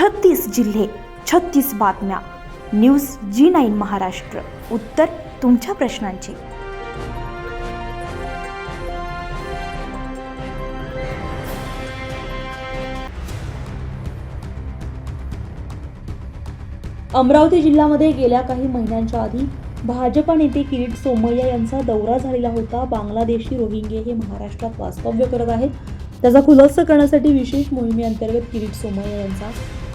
छत्तीस जिल्हे छत्तीस बातम्या. News G nine Maharashtra. उत्तर तुमच्या प्रश्नांची. अमरावती जिल्ह्यामध्ये गेल्या काही महिन्यांच्या आधी भाजपा नेते किरीट सोमय्या यांचा दौरा झालेला होता. बांगलादेशी रोहिंगे हे महाराष्ट्रात वास्तव्य करत आहेत. त्याचा खुलासा करण्यासाठी विशेष मोहिमेअंतर्गत किरीट सोमय्या यांचा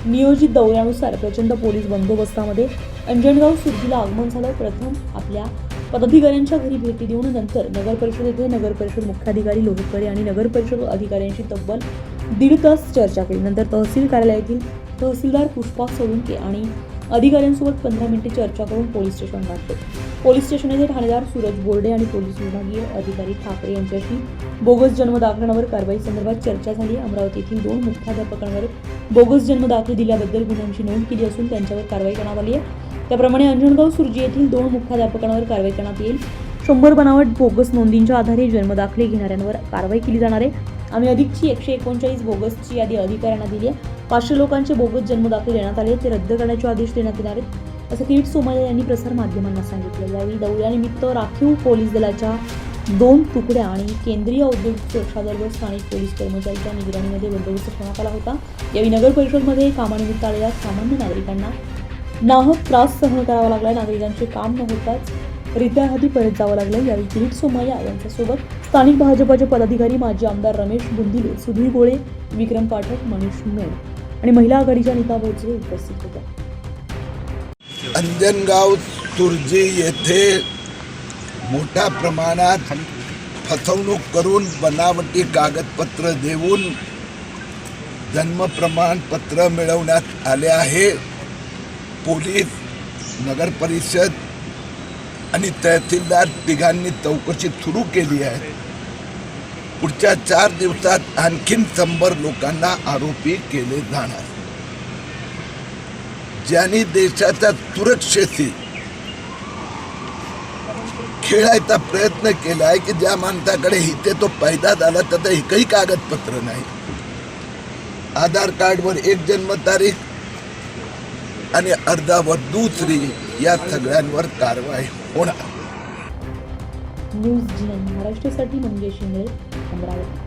नियोजित दौऱ्यानुसार प्रचंड पोलीस बंदोबस्तामध्ये अंजनगाव सिद्धीला आगमन झालं. प्रथम आपल्या पदाधिकाऱ्यांच्या घरी भेटी देऊन नंतर नगर परिषद येथे नगर परिषद मुख्याधिकारी लोहितकडे आणि नगर परिषद अधिकाऱ्यांशी तब्बल दीड तास चर्चा केली. नंतर तहसील कार्यालयातील तहसीलदार पुष्पा सोळुंके आणि अधिकाऱ्यांसोबत पंधरा मिनिटे चर्चा करून पोलीस स्टेशन गाठले पोलीस स्टेशन येथे ठाणेदार सूरज बोर्डे आणि पोलीस विभागीय अधिकारी ठाकरे यांच्याशी बोगस जन्म दाखवण्यावर कारवाई संदर्भात चर्चा झाली. अमरावती येथील दोन मुख्याध्यापकांवर बोगस जन्म दाखले दिल्याबद्दल गुन्ह्यांची नोंद केली असून त्यांच्यावर कारवाई करण्यात आली आहे. त्याप्रमाणे अंजनगाव सुरजी येथील दोन मुख्याध्यापकांवर कारवाई करण्यात येईल. शंभर बनावट बोगस नोंदींच्या आधारे जन्मदाखले घेणाऱ्यांवर कारवाई केली जाणार आहे. आम्ही अधिकची एकशे एकोणचाळीस बोगसची यादी अधिकाऱ्यांना दिली आहे. पाचशे लोकांचे बोगस जन्मदाखले देण्यात आले ते रद्द करण्याचे आदेश देण्यात येणार आहेत. असं किरीट सोमय्या यांनी प्रसारमाध्यमांना सांगितलं. यावेळी दौऱ्यानिमित्त राखीव पोलीस दलाच्या दोन तुकड्या आणि केंद्रीय औद्योगिक सुरक्षा दल व स्थानिक पोलीस कर्मचाऱ्यांच्या निगराणीमध्ये बंदोबस्त ठेवण्यात आला होता. यावेळी नगर परिषदमध्ये कामानिमित्त आलेल्या सामान्य नागरिकांना नाहक त्रास सहन करावा लागला नागरिकांचे काम न होताच रित्या हाती परत जावं लागलं यावेळी दिलीप सोमय्या यांच्यासोबत स्थानिक भाजपाचे पदाधिकारी माजी आमदार रमेश बुंदिले सुधीर गोळे विक्रम पाठक मनीष मेळ आणि महिला आघाडीच्या नीता भोसले उपस्थित होत्या. अंजनगाव तुर्जी येथे मोठ्या प्रमाणात फसवणूक करून बनावटी कागदपत्र देऊन जन्म प्रमाणपत्र मिळवण्यात आले आहे. पोलीस नगरपरिषद आणि तहसीलदार तिघांनी चौकशी सुरू केली आहे. पुढच्या चार दिवसात आणखीन शंभर लोकांना आरोपी केले जाणार. ज्यांनी देशाच्या सुरक्षेशी खेळायचा प्रयत्न केला आहे की ज्या माणसाकडे इथे तो पैदा झाला त्याचं एकही कागदपत्र नाही. आधार कार्डवर एक जन्मतारीख आणि अर्धावर दुसरी या सगळ्यांवर कारवाई. होणार न्यूज जी महाराष्ट्रासाठी म्हणजे इंगळे अमरावती.